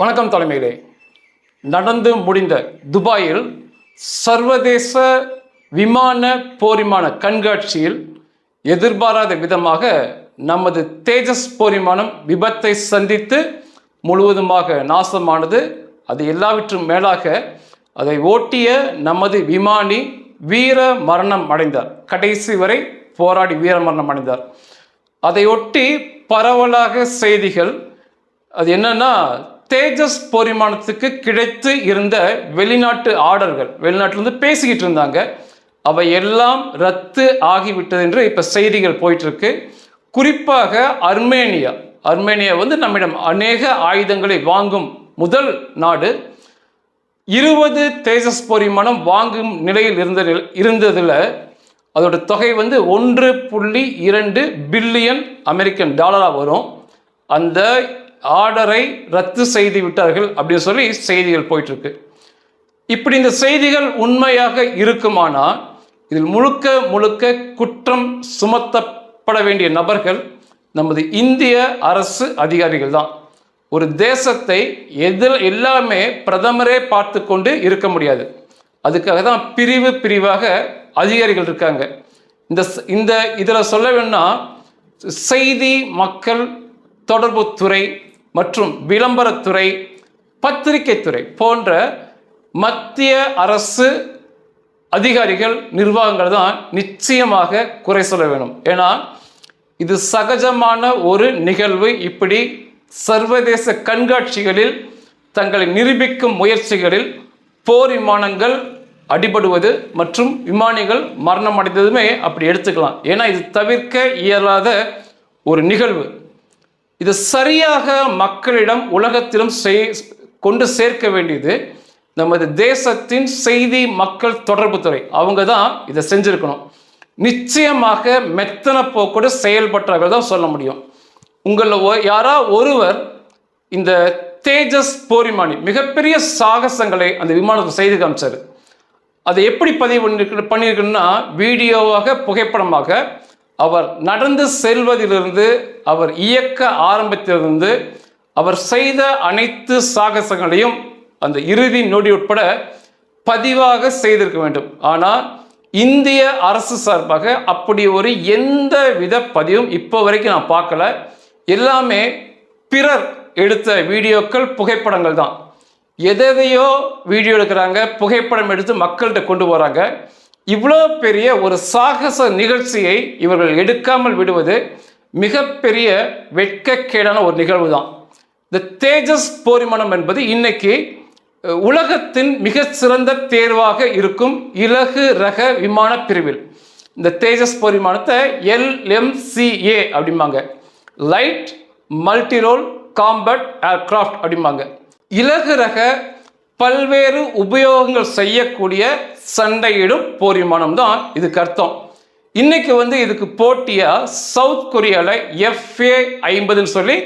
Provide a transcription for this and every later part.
வணக்கம் தலைமையிலே. நடந்து முடிந்த துபாயில் சர்வதேச விமான போரிமான கண்காட்சியில் எதிர்பாராத விதமாக நமது தேஜஸ் போரிமானம் விபத்தை சந்தித்து முழுவதுமாக நாசமானது. அது எல்லாவற்றும் மேலாக அதை ஓட்டிய நமது விமானி வீர மரணம் அடைந்தார். கடைசி வரை போராடி வீர மரணம் அடைந்தார். அதையொட்டி பரவலாக செய்திகள் அது என்னன்னா தேஜஸ் போரிமானத்துக்கு கிடைத்து இருந்த வெளிநாட்டு ஆர்டர்கள் வெளிநாட்டிலிருந்து பேசிக்கிட்டு இருந்தாங்க. அவை எல்லாம் ரத்து ஆகிவிட்டது என்று இப்போ செய்திகள் போயிட்டுருக்கு. குறிப்பாக அர்மேனியா. அர்மேனியா வந்து நம்மிடம் அநேக ஆயுதங்களை வாங்கும் முதல் நாடு. இருபது தேஜஸ் போரிமானம் வாங்கும் நிலையில் இருந்த இருந்ததில் அதோட தொகை வந்து ஒன்று புள்ளி இரண்டு பில்லியன் அமெரிக்கன் டாலராக வரும். அந்த ஆர்டரை ரத்து செய்து விட்டார்கள் அப்படின்னு சொல்லி செய்திகள் போயிட்டுருக்கு. இப்படி இந்த செய்திகள் உண்மையாக இருக்குமானால் இதில் முழுக்க முழுக்க குற்றம் சுமத்தப்பட வேண்டிய நபர்கள் நமது இந்திய அரசு அதிகாரிகள் தான். ஒரு தேசத்தை எதில் எல்லாமே பிரதமரே பார்த்து கொண்டு இருக்க முடியாது. அதுக்காக தான் பிரிவு பிரிவாக அதிகாரிகள் இருக்காங்க. இந்த இந்த இதில் சொல்ல வேணும்னா செய்தி மக்கள் தொடர்புத்துறை மற்றும் விளம்பரத்துறை பத்திரிகைத்துறை போன்ற மத்திய அரசு அதிகாரிகள் நிர்வாகங்கள் தான் நிச்சயமாக குறை சொல்ல வேணும். ஏன்னா இது சகஜமான ஒரு நிகழ்வு. இப்படி சர்வதேச கண்காட்சிகளில் தங்களை நிரூபிக்கும் முயற்சிகளில் போர் விமானங்கள் அடிபடுவது மற்றும் விமானிகள் மரணம் அடைந்ததுமே அப்படி எடுத்துக்கலாம். ஏன்னா இது தவிர்க்க இயலாத ஒரு நிகழ்வு. இது சரியாக மக்களிடம் உலகத்திலும் செய்- கொண்டு சேர்க்க வேண்டியது நமது தேசத்தின் செய்தி மக்கள் தொடர்புத்துறை அவங்க தான் இதை செஞ்சிருக்கணும். நிச்சயமாக மெத்தன போக்கோடு செயல்பட்டவர்கள் தான் சொல்ல முடியும். உங்களில் யாரா ஒருவர் இந்த தேஜஸ் போரிமானி மிகப்பெரிய சாகசங்களை அந்த விமானத்தில் செய்து காமிச்சார். அதை எப்படி பதிவு பண்ணியிருக்கு பண்ணியிருக்குன்னா வீடியோவாக புகைப்படமாக அவர் நடந்து செல்வதிலிருந்து அவர் இயக்க ஆரம்பித்திலிருந்து அவர் செய்த அனைத்து சாகசங்களையும் அந்த இறுதி நொடி உட்பட பதிவாக செய்திருக்க வேண்டும். ஆனால் இந்திய அரசு சார்பாக அப்படி ஒரு எந்த வித பதிவும் இப்போ வரைக்கும் நான் பார்க்கல. எல்லாமே பிறர் எடுத்த வீடியோக்கள் புகைப்படங்கள் தான். எதையோ வீடியோ எடுக்கிறாங்க புகைப்படம் எடுத்து மக்கள்கிட்ட கொண்டு போகிறாங்க இவ்வளோ பெரிய ஒரு சாகச நிகழ்ச்சியை இவர்கள் எடுக்காமல் விடுவது மிகப்பெரிய வெட்கக்கேடான ஒரு நிகழ்வு தான் இந்த தேஜஸ் போரிமணம் என்பது இன்னைக்கு உலகத்தின் மிக சிறந்த தேர்வாக இருக்கும் இலகு ரக விமான பிரிவில். இந்த தேஜஸ் போரிமானத்தை எல்எம்சிஏ அப்படிம்பாங்க. லைட் மல்டிரோல் காம்பட் ஏர்கிராஃப்ட் அப்படிம்பாங்க. இலகு ரக பல்வேறு உபயோகங்கள் செய்யக்கூடிய சண்டையிடும் போரிமானம் தான் இதுக்கு அர்த்தம். இன்னைக்கு வந்து இதுக்கு போட்டியா சவுத் கொரியாவில் எஃப்ஏ ஐம்பதுன்னு சொல்லி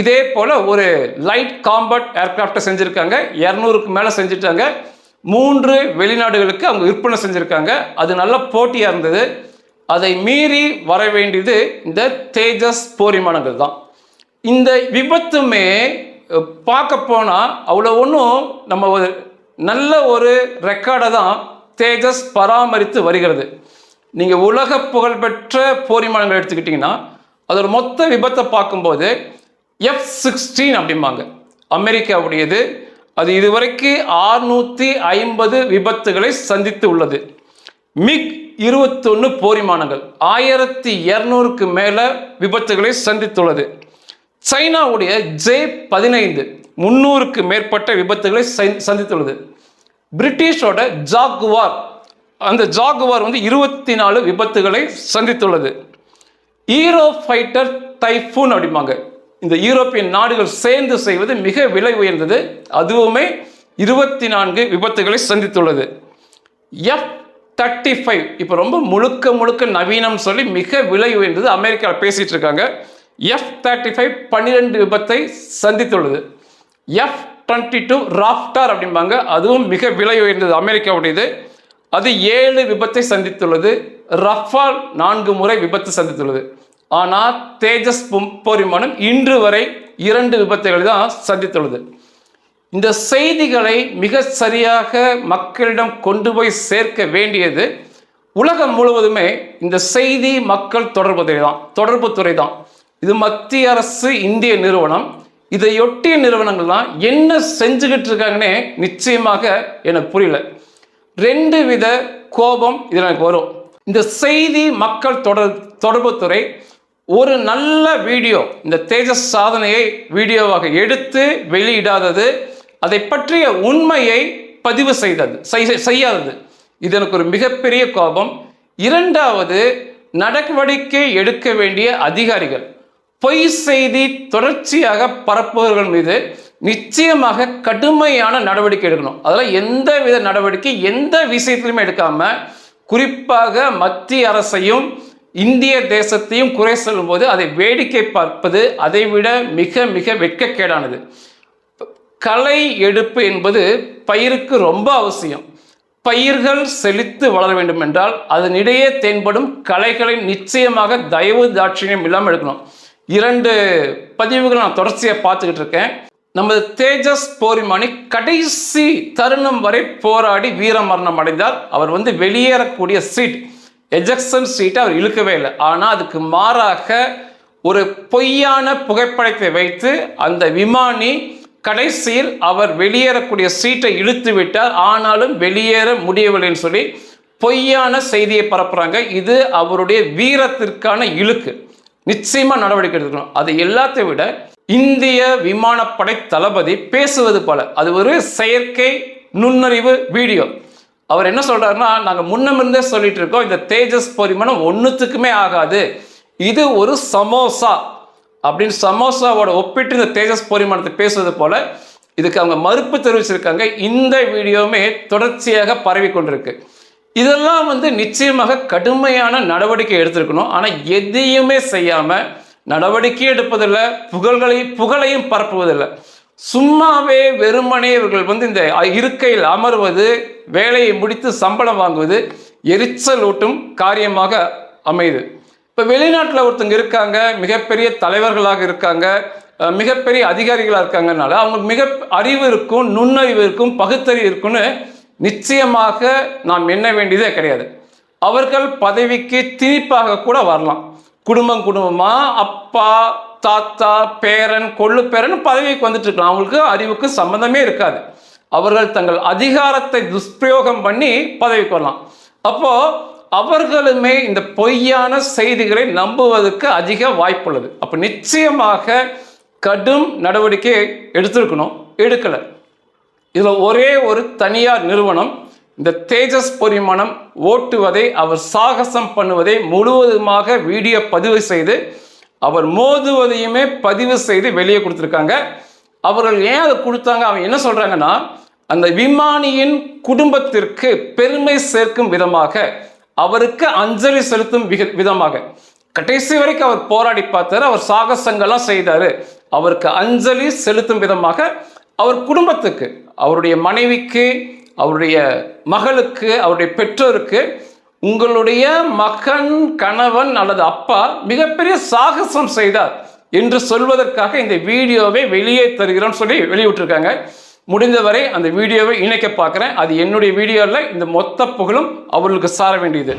இதே போல் ஒரு லைட் காம்பட் ஏர்கிராஃப்டை செஞ்சுருக்காங்க. இரநூறுக்கு மேலே செஞ்சுட்டாங்க. மூன்று வெளிநாடுகளுக்கு அவங்க விற்பனை செஞ்சுருக்காங்க. அது நல்ல போட்டியாக இருந்தது. அதை மீறி வர வேண்டியது இந்த தேஜஸ் போர் விமானங்கள் தான். இந்த விபத்துமே பார்க்க போனால் அவ்வளோ ஒன்றும் நம்ம ஒரு நல்ல ஒரு ரெக்கார்டை தான் தேஜஸ் பராமரித்து வருகிறது. நீங்கள் உலக புகழ்பெற்ற போரிமானங்கள் எடுத்துக்கிட்டிங்கன்னா அதோட மொத்த விபத்தை பார்க்கும்போது எஃப் சிக்ஸ்டீன் அப்படிம்பாங்க. அமெரிக்காவுடையது. அது இதுவரைக்கும் ஆறுநூற்றி ஐம்பது விபத்துகளை சந்தித்து உள்ளது. மிக் இருபத்தொன்று போரிமானங்கள் ஆயிரத்தி இரநூறுக்கு மேலே விபத்துகளை சந்தித்துள்ளது. சைனாவுடைய ஜே பதினைந்து முந்நூறுக்கு மேற்பட்ட விபத்துகளை சந்தித்துள்ளது. பிரிட்டிஷோட ஜாகுவார் அந்த ஜாகுவார் வந்து இருபத்தி நாலு விபத்துகளை சந்தித்துள்ளது. ஈரோ ஃபைட்டர் டைஃபூன் அப்படிம்பாங்க. இந்த யூரோப்பியன் நாடுகள் சேர்ந்து செய்வது மிக விலை உயர்ந்தது. அதுவுமே இருபத்தி நான்கு விபத்துகளை சந்தித்துள்ளது. எஃப் தேர்ட்டி ஃபைவ் இப்போ ரொம்ப முழுக்க முழுக்க நவீனம் சொல்லி மிக விலை உயர்ந்தது. அமெரிக்காவில் பேசிகிட்டு இருக்காங்க. எஃப் தேர்ட்டி ஃபைவ் பன்னிரெண்டு விபத்தை சந்தித்துள்ளது. எஃப் டுவெண்ட்டி டூ ராஃப்டார் அப்படிம்பாங்க. அதுவும் மிக விலை உயர்ந்தது அமெரிக்காவுடையது. அது ஏழு விபத்தை சந்தித்துள்ளது. ரஃபால் நான்கு முறை விபத்து சந்தித்துள்ளது. ஆனால் தேஜஸ் பொம்- போர் விமானம் இன்று வரை இரண்டு விபத்துகளை தான் சந்தித்துள்ளது. இந்த செய்திகளை மிக சரியாக மக்களிடம் கொண்டு போய் சேர்க்க வேண்டியது உலகம் முழுவதுமே இந்த செய்தி மக்கள் தொடர்புத்துறை தான் தொடர்புத்துறை தான். இது மத்திய அரசு இந்திய நிறுவனம். இதையொட்டிய நிறுவனங்கள்லாம் என்ன செஞ்சுக்கிட்டு இருக்காங்கன்னே நிச்சயமாக எனக்கு புரியல. ரெண்டு வித கோபம் இதில் எனக்கு வரும். இந்த செய்தி மக்கள் தொடர் தொடர்புத்துறை ஒரு நல்ல வீடியோ இந்த தேஜஸ் சாதனையை வீடியோவாக எடுத்து வெளியிடாதது அதை பற்றிய உண்மையை பதிவு செய்தது செய்- செய்யாதது. இது எனக்கு ஒரு மிகப்பெரிய கோபம். இரண்டாவது நடவடிக்கை எடுக்க வேண்டிய அதிகாரிகள். பொய் செய்தி தொடர்ச்சியாக பரப்புபவர்கள் மீது நிச்சயமாக கடுமையான நடவடிக்கை எடுக்கணும். அதெல்லாம் எந்த வித நடவடிக்கை எந்த விஷயத்திலுமே எடுக்காம குறிப்பாக மத்திய அரசையும் இந்திய தேசத்தையும் குறை சொல்லும்போது அதை வேடிக்கை பார்ப்பது அதைவிட மிக மிக வெட்கக்கேடானது. களை எடுப்பு என்பது பயிருக்கு ரொம்ப அவசியம். பயிர்கள் செழித்து வளர வேண்டும் என்றால் அதனிடையே தென்படும் களைகளை நிச்சயமாக தயவு தாட்சியம் இல்லாமல் எடுக்கணும். இரண்டு பதிவுகள் நான் தொடர்ச்சியாக பார்த்துக்கிட்டு இருக்கேன். நமது தேஜஸ் போரிமானி கடைசி தருணம் வரை போராடி வீரமரணம் அடைந்தார். அவர் வந்து வெளியேறக்கூடிய சீட் எஜெக்ஷன் சீட்டை அவர் இழுக்கவே இல்லை. ஆனால் அதுக்கு மாறாக ஒரு பொய்யான புகைப்படத்தை வைத்து அந்த விமானி கடைசியில் அவர் வெளியேறக்கூடிய சீட்டை இழுத்து விட்டார். ஆனாலும் வெளியேற முடியவில்லைன்னு சொல்லி பொய்யான செய்தியை பரப்புகிறாங்க இது அவருடைய வீரத்திற்கான இழுக்கு. நிச்சயமா நடவடிக்கை எடுக்கணும் அது எல்லாத்தை விட இந்திய விமானப்படை தளபதி பேசுவது போல. அது ஒரு செயற்கை நுண்ணறிவு வீடியோ. அவர் என்ன சொல்றாருன்னா நாங்கள் முன்னமிருந்தே சொல்லிட்டு இருக்கோம் இந்த தேஜஸ் பரிமாணம் ஒன்றுத்துக்குமே ஆகாது. இது ஒரு சமோசா அப்படின்னு சமோசாவோட ஒப்பிட்டு இந்த தேஜஸ் பரிமாணத்தை பேசுவது போல இதுக்கு அவங்க மறுப்பு தெரிவிச்சிருக்காங்க. இந்த வீடியோவுமே தொடர்ச்சியாக பரவி கொண்டிருக்கு இதெல்லாம் வந்து நிச்சயமாக கடுமையான நடவடிக்கை எடுத்திருக்கணும். ஆனால் எதையுமே செய்யாமல் நடவடிக்கை எடுப்பதில்லை புகழ்களை புகழையும் பரப்புவதில்லை. சும்மாவே வெறுமனே இவர்கள் வந்து இந்த இருக்கையில் அமர்வது வேலையை முடித்து சம்பளம் வாங்குவது எரிச்சலூட்டும் காரியமாக அமையுது. இப்போ வெளிநாட்டில் ஒருத்தங்க இருக்காங்க மிகப்பெரிய தலைவர்களாக இருக்காங்க மிகப்பெரிய அதிகாரிகளாக இருக்காங்கனால அவங்களுக்கு மிக அறிவு இருக்கும் நுண்ணறிவு இருக்கும் பகுத்தறிவு இருக்கும்னு நிச்சயமாக நாம் எண்ண வேண்டியதே கிடையாது. அவர்கள் பதவிக்கு திணிப்பாக கூட வரலாம். குடும்பம் குடும்பமாக அப்பா தாத்தா பேரன் கொள்ளு பேரன் பதவிக்கு வந்துட்டு இருக்கலாம். அவங்களுக்கு அறிவுக்கு சம்பந்தமே இருக்காது. அவர்கள் தங்கள் அதிகாரத்தை துஷ்பிரயோகம் பண்ணி பதவிக்கு வரலாம். அப்போ அவர்களுமே இந்த பொய்யான செய்திகளை நம்புவதற்கு அதிக வாய்ப்புள்ளது. அப்போ நிச்சயமாக கடும் நடவடிக்கை எடுத்திருக்கணும். எடுக்கலை. இதில் ஒரே ஒரு தனியார் நிறுவனம் இந்த தேஜஸ் பொறிமணம் ஓட்டுவதை அவர் சாகசம் பண்ணுவதை முழுவதுமாக வீடியோ பதிவு செய்து அவர் மோதுவதையுமே பதிவு செய்து வெளியே கொடுத்துருக்காங்க. அவர்கள் ஏன் அதை கொடுத்தாங்க? அவங்க என்ன சொல்கிறாங்கன்னா அந்த விமானியின் குடும்பத்திற்கு பெருமை சேர்க்கும் விதமாக அவருக்கு அஞ்சலி செலுத்தும் விதமாக. கடைசி வரைக்கும் அவர் போராடி பார்த்தாரு அவர் சாகசங்கள்லாம் செய்தாரு. அவருக்கு அஞ்சலி செலுத்தும் விதமாக அவர் குடும்பத்துக்கு அவருடைய மனைவிக்கு அவருடைய மகளுக்கு அவருடைய பெற்றோருக்கு உங்களுடைய மகன் கணவன் அல்லது அப்பா மிகப்பெரிய சாகசம் செய்தார் என்று சொல்வதற்காக இந்த வீடியோவை வெளியே தருகிறோம் சொல்லி வெளியிட்டிருக்காங்க. முடிந்தவரை அந்த வீடியோவை இணைக்க பார்க்குறேன். அது என்னுடைய வீடியோவில் இந்த மொத்த புகழும் அவர்களுக்கு சார வேண்டியது.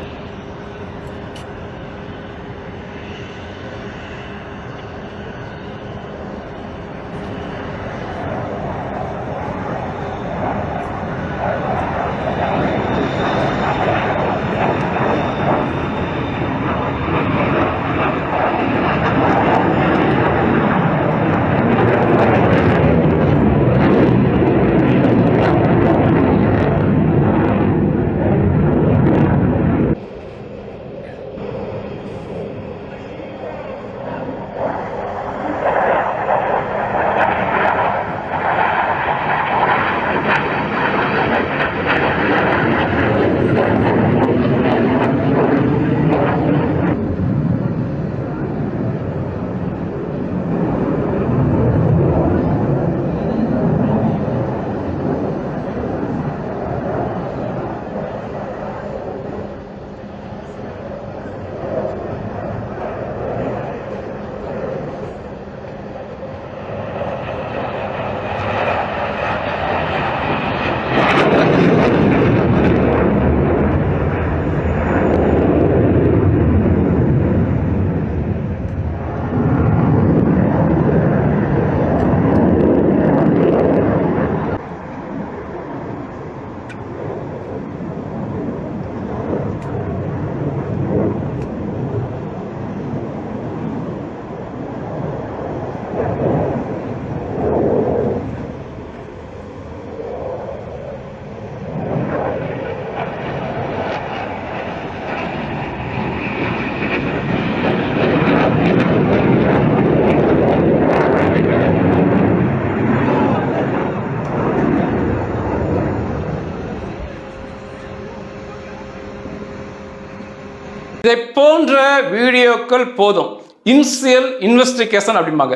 இதை போன்ற வீடியோக்கள் போதும். இன்சியல் இன்வெஸ்டிகேஷன் அப்படிம்பாங்க.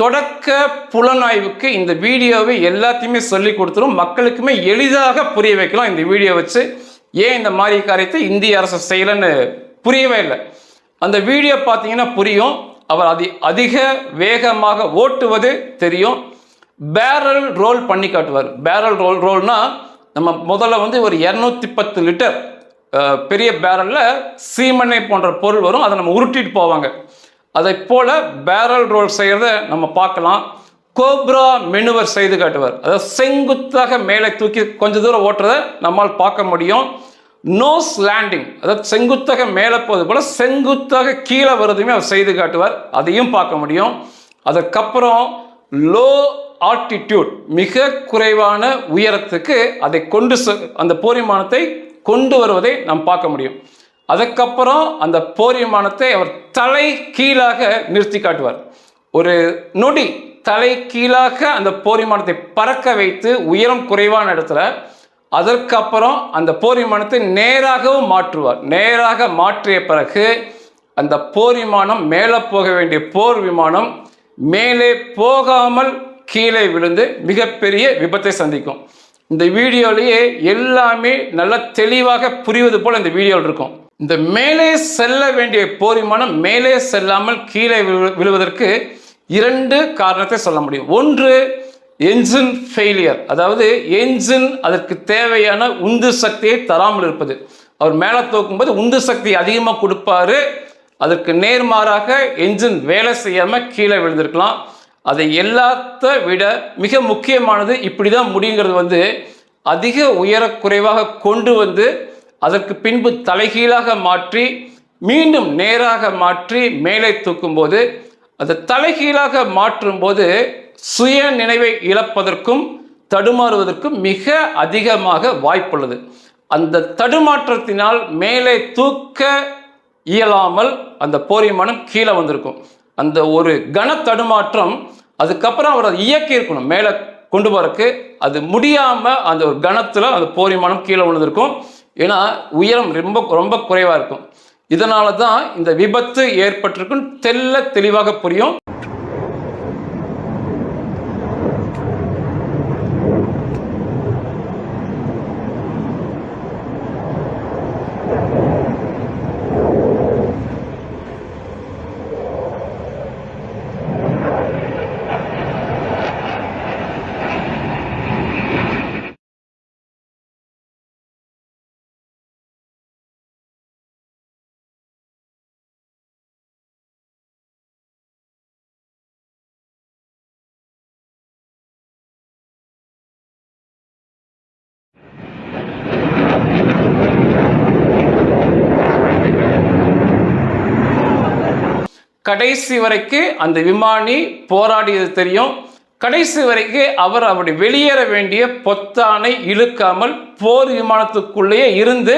தொடக்க புலனாய்வுக்கு இந்த வீடியோவை எல்லாத்தையுமே சொல்லி கொடுத்துரும். மக்களுக்குமே எளிதாக புரிய வைக்கலாம் இந்த வீடியோ வச்சு. ஏன் இந்த மாதிரி காரியத்தை இந்திய அரசு செய்யலைன்னு புரியவே இல்லை. அந்த வீடியோ பார்த்தீங்கன்னா புரியும். அவர் அதி அதிக வேகமாக ஓட்டுவது தெரியும். பேரல் ரோல் பண்ணி காட்டுவார். பேரல் ரோல் ரோல்னா நம்ம முதல்ல வந்து ஒரு இரநூத்தி பத்து லிட்டர் பெரிய பேரலில் சீமெண்ணெய் போன்ற பொருள் வரும். அதை நம்ம உருட்டிட்டு போவாங்க. அதை போல் பேரல் ரோல் செய்கிறத நம்ம பார்க்கலாம். கோப்ரா மெனுவர் செய்து காட்டுவார். அதாவது செங்குத்தாக மேலே தூக்கி கொஞ்ச தூரம் ஓட்டுறதை நம்மால் பார்க்க முடியும். நோஸ் லேண்டிங் அதாவது செங்குத்தாக மேலே போவது போல் செங்குத்தாக கீழே வருதுமே அவர் செய்து காட்டுவார். அதையும் பார்க்க முடியும். அதுக்கப்புறம் லோ ஆல்டிடியூட் மிக குறைவான உயரத்துக்கு அதை கொண்டு செ- அந்த போரிமானத்தை கொண்டு வருவதை நாம் பார்க்க முடியும். அதுக்கப்புறம் அந்த போர் விமானத்தை அவர் தலை கீழாக நிறுத்தி காட்டுவார். ஒரு நொடி தலை கீழாக அந்த போர் விமானத்தை பறக்க வைத்து உயரம் குறைவான இடத்துல அதற்கப்புறம் அந்த போர் விமானத்தை நேராகவும் மாற்றுவார். நேராக மாற்றிய பிறகு அந்த போர் விமானம் மேலே போக வேண்டிய போர் விமானம் மேலே போகாமல் கீழே விழுந்து மிகப்பெரிய விபத்தை சந்திக்கும். இந்த வீடியோலேயே எல்லாமே நல்லா தெளிவாக புரிவது போல் இந்த வீடியோவில் இருக்கும். இந்த மேலே செல்ல வேண்டிய போரிமானம் மேலே செல்லாமல் கீழே விழு- விழுவதற்கு இரண்டு காரணத்தை சொல்ல முடியும். ஒன்று என்ஜின் ஃபெயிலியர் அதாவது என்ஜின் அதற்கு தேவையான உந்து சக்தியை தராமல் இருப்பது. அவர் மேலே தூக்கும்போது உந்து சக்தி அதிகமாக கொடுப்பாரு. அதற்கு நேர்மாறாக என்ஜின் வேலை செய்யாமல் கீழே விழுந்திருக்கலாம். அதை எல்லாத்த விட மிக முக்கியமானது இப்படி தான் முடியுங்கிறது வந்து அதிக உயரக்குறைவாக கொண்டு வந்து அதற்கு பின்பு தலைகீழாக மாற்றி மீண்டும் நேராக மாற்றி மேலே தூக்கும்போது அதை தலைகீழாக மாற்றும்போது சுய நினைவை இழப்பதற்கும் தடுமாறுவதற்கும் மிக அதிகமாக வாய்ப்புள்ளது. அந்த தடுமாற்றத்தினால் மேலே தூக்க இயலாமல் அந்த போரிமானம் கீழே வந்திருக்கும். அந்த ஒரு கன தடுமாற்றம் அதுக்கப்புறம் அவர் அதை இயக்கி இருக்கணும் மேலே கொண்டு போறதுக்கு. அது முடியாமல் அந்த ஒரு கணத்தில் அந்த போரிமானம் கீழே விழுந்திருக்கும். ஏன்னா உயரம் ரொம்ப ரொம்ப குறைவாக இருக்கும். இதனால தான் இந்த விபத்து ஏற்பட்டிருக்கும் தெல்ல தெளிவாக புரியும். கடைசி வரைக்கும் அந்த விமானி போராடியது தெரியும். கடைசி வரைக்கும் அவர் அப்படி வெளியேற வேண்டிய பொத்தானை இழுக்காமல் போர் விமானத்துக்குள்ளேயே இருந்து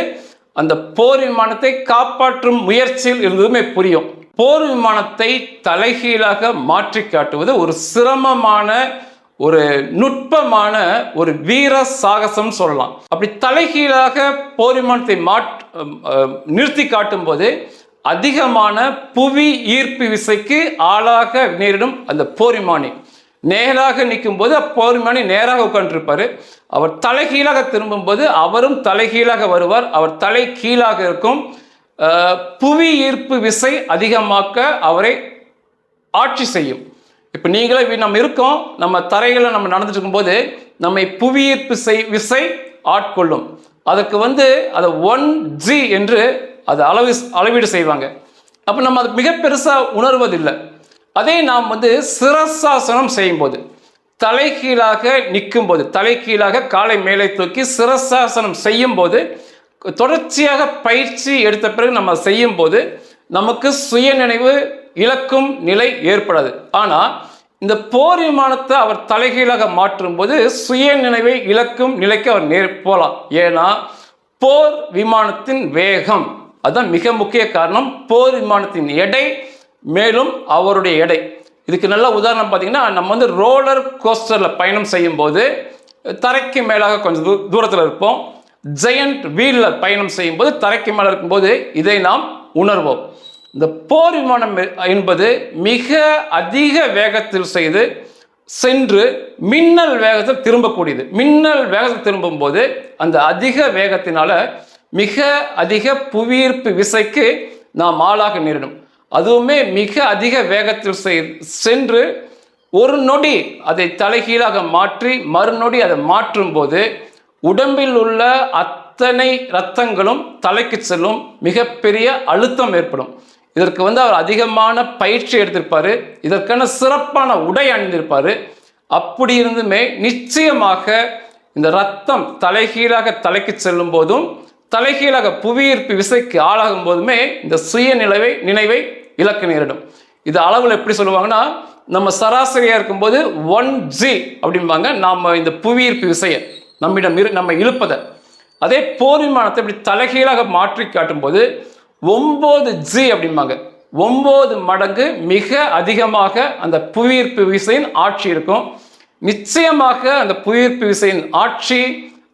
அந்த போர் விமானத்தை காப்பாற்றும் முயற்சியில் இருந்ததுமே புரியும். போர் விமானத்தை தலைகீழாக மாற்றி காட்டுவது ஒரு சிரமமான ஒரு நுட்பமான ஒரு வீர சாகசம் சொல்லலாம். அப்படி தலைகீழாக போர் விமானத்தை மாட் நிறுத்தி காட்டும்போது அதிகமான புவி ஈர்ப்பு விசைக்கு ஆளாக நேரிடும் அந்த போரிமானி. நேராக நிற்கும்போது போது விமானி நேராக உட்காந்துருப்பாரு அவர் தலைகீழாக திரும்பும்போது அவரும் தலைகீழாக வருவார். அவர் தலை கீழாக இருக்கும். புவி ஈர்ப்பு விசை அதிகமாக்க அவரை ஆட்சி செய்யும். இப்போ நீங்களே நம்ம இருக்கோம். நம்ம தரையில் நம்ம நடந்துட்டு இருக்கும்போது நம்மை புவியீர்ப்பு செய் விசை ஆட்கொள்ளும். அதுக்கு வந்து அதை ஒன் ஜி என்று அது அளவு அளவீடு செய்வாங்க. அப்போ நம்ம அது மிக பெருசாக உணர்வதில்லை. அதே நாம் வந்து சிரசாசனம் செய்யும்போது தலைகீழாக நிற்கும்போது தலைகீழாக காலை மேலே தூக்கி சிரசாசனம் செய்யும்போது தொடர்ச்சியாக பயிற்சி எடுத்த பிறகு நம்ம செய்யும்போது நமக்கு சுயநினைவு இழக்கும் நிலை ஏற்படாது. ஆனால் இந்த போர் விமானத்தை அவர் தலைகீழாக மாற்றும்போது சுயநினைவை இழக்கும் நிலைக்கு அவர் நேர் போகலாம். ஏன்னா போர் விமானத்தின் வேகம் அதுதான் மிக முக்கிய காரணம் போர் விமானத்தின் எடை மேலும் அவருடைய எடை. இதுக்கு நல்ல உதாரணம் பார்த்தீங்கன்னா நம்ம வந்து ரோலர் கோஸ்டரில் பயணம் செய்யும்போது தரைக்கு மேலாக கொஞ்சம் தூ தூரத்தில் இருப்போம். ஜெயண்ட் வீலில் பயணம் செய்யும்போது தரைக்கு மேலே இருக்கும்போது இதை நாம் உணர்வோம். இந்த போர் விமானம் என்பது மிக அதிக வேகத்தில் செய்து சென்று மின்னல் வேகத்தில் திரும்பக்கூடியது. மின்னல் வேகத்தில் திரும்பும்போது அந்த அதிக வேகத்தினால மிக அதிக புவியீர்ப்பு விசைக்கு நாம் ஆளாக நேரிடும். அதுவுமே மிக அதிக வேகத்தில் சென்று ஒரு நொடி அதை தலைகீழாக மாற்றி மறுநொடி அதை மாற்றும் போது உடம்பில் உள்ள அத்தனை இரத்தங்களும் தலைக்கு செல்லும் மிகப்பெரிய அழுத்தம் ஏற்படும். இதற்கு வந்து அவர் அதிகமான பயிற்சி எடுத்திருப்பார். இதற்கான சிறப்பான உடை அணிந்திருப்பார். அப்படி இருந்துமே நிச்சயமாக இந்த ரத்தம் தலைகீழாக தலைக்கு செல்லும் போதும் தலைகீழாக புவியீர்ப்பு விசைக்கு ஆளாகும் போதுமே இந்த சுய நினைவை இலக்கு நேரிடும். இது அளவில் எப்படி சொல்லுவாங்கன்னா நம்ம சராசரியாக இருக்கும்போது ஒன் ஜி அப்படிம்பாங்க. நாம் இந்த புவியீர்ப்பு விசையை நம்மிடம் இரு நம்ம இழுப்பதை. அதே போர் விமானத்தை இப்படி தலைகீழாக மாற்றி காட்டும்போது ஒம்பது ஜி அப்படிம்பாங்க. ஒம்பது மடங்கு மிக அதிகமாக அந்த புவியீர்ப்பு விசையின் ஆட்சி இருக்கும். நிச்சயமாக அந்த புவியீர்ப்பு விசையின் ஆட்சி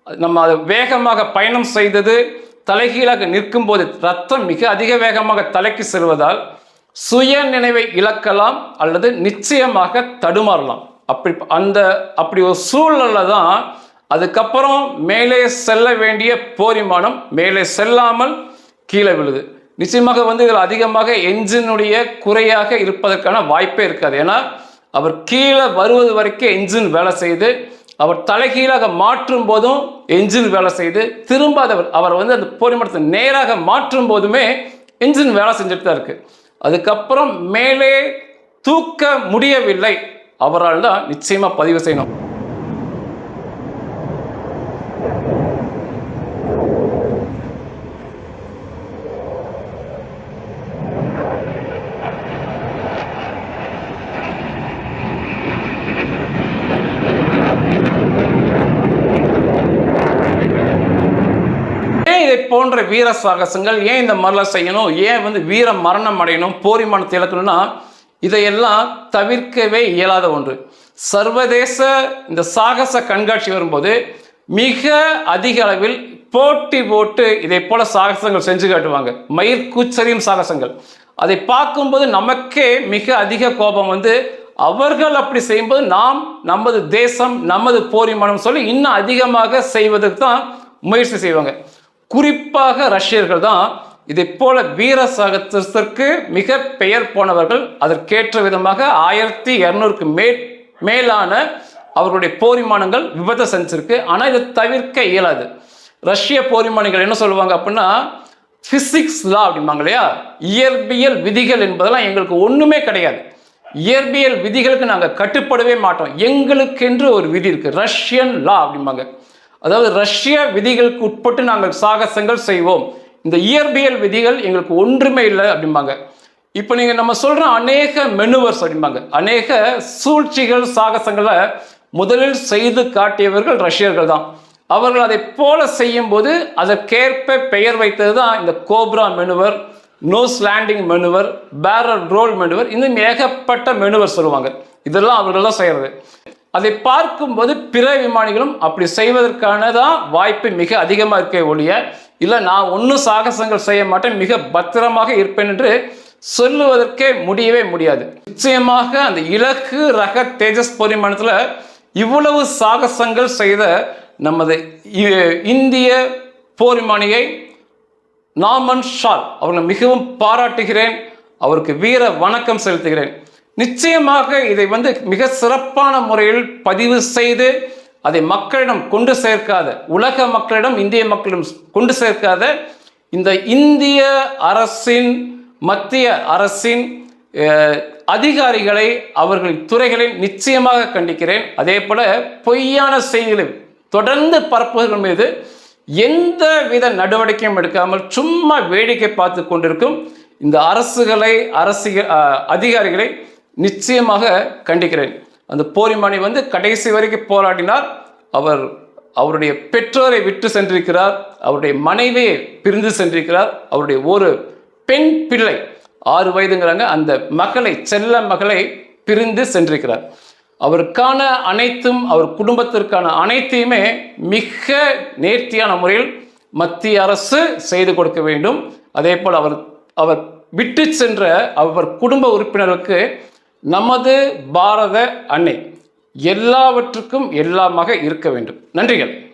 நம்ம அதை வேகமாக பயணம் செய்தது தலைகீழாக நிற்கும் போது ரத்தம் மிக அதிக வேகமாக தலைக்கு செல்வதால் சுய நினைவை இழக்கலாம் அல்லது நிச்சயமாக தடுமாறலாம். அப்படி அந்த அப்படி ஒரு சூழ்நிலை தான் அதுக்கப்புறம் மேலே செல்ல வேண்டிய போரிமானம் மேலே செல்லாமல் கீழே விழுது. நிச்சயமாக வந்து இதில் அதிகமாக என்ஜினுடைய குறையாக இருப்பதற்கான வாய்ப்பே இருக்காது. ஏன்னா அவர் கீழே வருவது வரைக்கும் என்ஜின் வேலை செய்து அவர் தலைகீழாக மாற்றும் போதும் என்ஜின் வேலை செய்து திரும்ப அதை அவர் வந்து அந்த போர் நேராக மாற்றும் போதுமே என்ஜின் வேலை செஞ்சுட்டு தான் இருக்கு. அதுக்கப்புறம் மேலே தூக்க முடியவில்லை. அவரால் தான் நிச்சயமாக பதிவு செய்யணும் ஏன் இதை போன்ற வீர சாகசங்கள் ஏன் இந்த மாதிரிலாம் செய்யணும்? ஏன் வந்து வீர மரணம் அடையணும்? போரிமானத்தை இழக்கணும்னா இதையெல்லாம் தவிர்க்கவே இயலாத ஒன்று. சர்வதேச இந்த சாகச கண்காட்சி வரும்போது மிக அதிக அளவில் போட்டி போட்டு இதை போல சாகசங்கள் செஞ்சு காட்டுவாங்க. மயிர் கூச்சரியும் சாகசங்கள். அதை பார்க்கும்போது நமக்கே மிக அதிக கோபம் வந்து அவர்கள் அப்படி செய்யும்போது நாம் நமது தேசம் நமது போரிமானம் சொல்லி இன்னும் அதிகமாக செய்வதற்கு தான் முயற்சி செய்வாங்க. குறிப்பாக ரஷ்யர்கள் தான் இதை போல வீர சாகசத்திற்கு மிக பெயர் போனவர்கள். அதற்கேற்ற விதமாக ஆயிரத்தி இரநூறுக்கு மே மேலான அவர்களுடைய போரிமானங்கள் விபத்தை செஞ்சிருக்கு ஆனால் இதை தவிர்க்க இயலாது. ரஷ்ய போரிமானங்கள் என்ன சொல்லுவாங்க அப்படின்னா ஃபிசிக்ஸ் லா அப்படிம்பாங்க இல்லையா? இயற்பியல் விதிகள் என்பதெல்லாம் எங்களுக்கு ஒன்றுமே கிடையாது. இயற்பியல் விதிகளுக்கு நாங்கள் கட்டுப்படவே மாட்டோம். எங்களுக்கென்று ஒரு விதி இருக்குது ரஷ்யன் லா அப்படிம்பாங்க. அதாவது ரஷ்ய விதிகளுக்கு உட்பட்டு நாங்கள் சாகசங்கள் செய்வோம். இந்த இயற்பியல் விதிகள் எங்களுக்கு ஒன்றுமே இல்லை அப்படிம்பாங்க. இப்போ நீங்கள் நம்ம சொல்கிற அநேக மெனுவர்ஸ் அப்படிம்பாங்க. அநேக சூழ்ச்சிகள் சாகசங்களை முதலில் செய்து காட்டியவர்கள் ரஷ்யர்கள் தான். அவர்கள் அதை போல செய்யும்போது அதற்கேற்ப பெயர் வைத்தது தான் இந்த cobra manoeuvre nose landing manoeuvre barrel roll manoeuvre இன்னும் ஏகப்பட்ட மெனுவர் சொல்லுவாங்க இதெல்லாம் அவர்கள் தான் செய்கிறது அதை பார்க்கும்போது பிற விமானிகளும் அப்படி செய்வதற்கான தான் வாய்ப்பு மிக அதிகமாக இருக்கே ஒழிய இல்லை நான் ஒன்றும் சாகசங்கள் செய்ய மாட்டேன் மிக பத்திரமாக இருப்பேன் என்று சொல்லுவதற்கே முடியவே முடியாது. நிச்சயமாக அந்த இலக்கு ரக தேஜஸ் போரிமானத்தில் இவ்வளவு சாகசங்கள் செய்த நமது இ- இந்திய போரிமானியை நாமன் ஷால் அவர்களை மிகவும் பாராட்டுகிறேன் அவருக்கு வீர வணக்கம் செலுத்துகிறேன். நிச்சயமாக இதை வந்து மிக சிறப்பான முறையில் பதிவு செய்து அதை மக்களிடம் கொண்டு சேர்க்காத உலக மக்களிடம் இந்திய மக்களிடம் கொண்டு சேர்க்காத இந்த இந்திய அரசின் மத்திய அரசின் அதிகாரிகளை அவர்களின் துறைகளை நிச்சயமாக கண்டிக்கிறேன். அதே போல பொய்யான செய்திகளை தொடர்ந்து பரப்புவர்கள் மீது எந்த வித நடவடிக்கையும் எடுக்காமல் சும்மா வேடிக்கை பார்த்து கொண்டிருக்கும் இந்த அரசுகளை அரசியல் அதிகாரிகளை நிச்சயமாக கண்டிக்கிறேன். அந்த போரிமானி வந்து கடைசி வரைக்கும் போராடினார். அவர் அவருடைய பெற்றோரை விட்டு சென்றிருக்கிறார். அவருடைய மனைவியை பிரிந்து சென்றிருக்கிறார். அவருடைய ஒரு பெண் பிள்ளை ஆறு வயதுங்கிறாங்க அந்த மகளை செல்ல மகளை பிரிந்து சென்றிருக்கிறார். அவருக்கான அனைத்தும் அவர் குடும்பத்திற்கான அனைத்தையுமே மிக நேர்த்தியான முறையில் மத்திய அரசு செய்து கொடுக்க வேண்டும். அதே போல் அவர் அவர் விட்டு சென்ற அவர் குடும்ப உறுப்பினருக்கு நமது பாரத அன்னை. எல்லாவற்றுக்கும் எல்லாமாக இருக்க வேண்டும். நன்றிகள்.